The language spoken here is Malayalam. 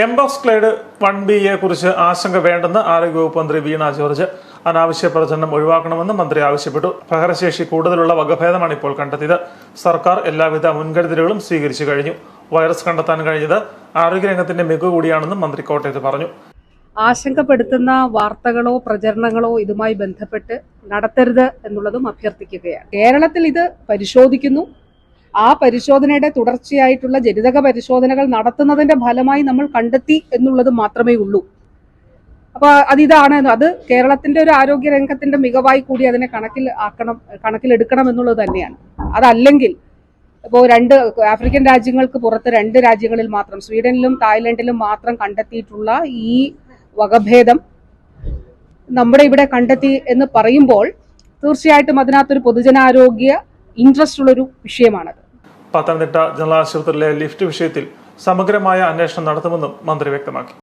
എംബോസ് ക്ലൈഡ് വൺ ബിയെ കുറിച്ച് ആശങ്ക വേണ്ടെന്ന് ആരോഗ്യവകുപ്പ് മന്ത്രി വീണ ജോർജ് അനാവശ്യ പ്രചരണം ഒഴിവാക്കണമെന്ന് മന്ത്രി ആവശ്യപ്പെട്ടു. പകരശേഷി കൂടുതലുള്ള വകഭേദമാണ് ഇപ്പോൾ കണ്ടെത്തിയത്. സർക്കാർ എല്ലാവിധ മുൻകരുതലുകളും സ്വീകരിച്ചു കഴിഞ്ഞു. വൈറസ് കണ്ടെത്താൻ കഴിഞ്ഞത് ആരോഗ്യരംഗത്തിന്റെ മികവ് കൂടിയാണെന്നും മന്ത്രി കോട്ടയത്ത് പറഞ്ഞു. ആശങ്കപ്പെടുത്തുന്ന വാർത്തകളോ പ്രചരണങ്ങളോ ഇതുമായി ബന്ധപ്പെട്ട് നടത്തരുത് എന്നുള്ളതും അഭ്യർത്ഥിക്കുകയാണ്. കേരളത്തിൽ ഇത് പരിശോധിക്കുന്നു. ആ പരിശോധനയുടെ തുടർച്ചയായിട്ടുള്ള ജനിതക പരിശോധനകൾ നടത്തുന്നതിന്റെ ഫലമായി നമ്മൾ കണ്ടെത്തി എന്നുള്ളത് മാത്രമേ ഉള്ളൂ. അപ്പൊ അതിതാണ് അത് കേരളത്തിന്റെ ഒരു ആരോഗ്യ രംഗത്തിന്റെ മികവായി കൂടി അതിനെ കണക്കിൽ ആക്കണം കണക്കിലെടുക്കണം എന്നുള്ളത് തന്നെയാണ്. അതല്ലെങ്കിൽ ഇപ്പോൾ രണ്ട് ആഫ്രിക്കൻ രാജ്യങ്ങൾക്ക് പുറത്ത് രണ്ട് രാജ്യങ്ങളിൽ മാത്രം സ്വീഡനിലും തായ്ലൻഡിലും മാത്രം കണ്ടെത്തിയിട്ടുള്ള ഈ വകഭേദം നമ്മുടെ ഇവിടെ കണ്ടെത്തി എന്ന് പറയുമ്പോൾ തീർച്ചയായിട്ടും അതിനകത്തൊരു പൊതുജനാരോഗ്യ ഇൻട്രസ്റ്റ് ഉള്ളൊരു വിഷയമാണത്. പത്തനംതിട്ട ജനറൽ ആശുപത്രിയിലെ ലിഫ്റ്റ് വിഷയത്തിൽ സമഗ്രമായ അന്വേഷണം നടത്തുമെന്നും മന്ത്രി വ്യക്തമാക്കി.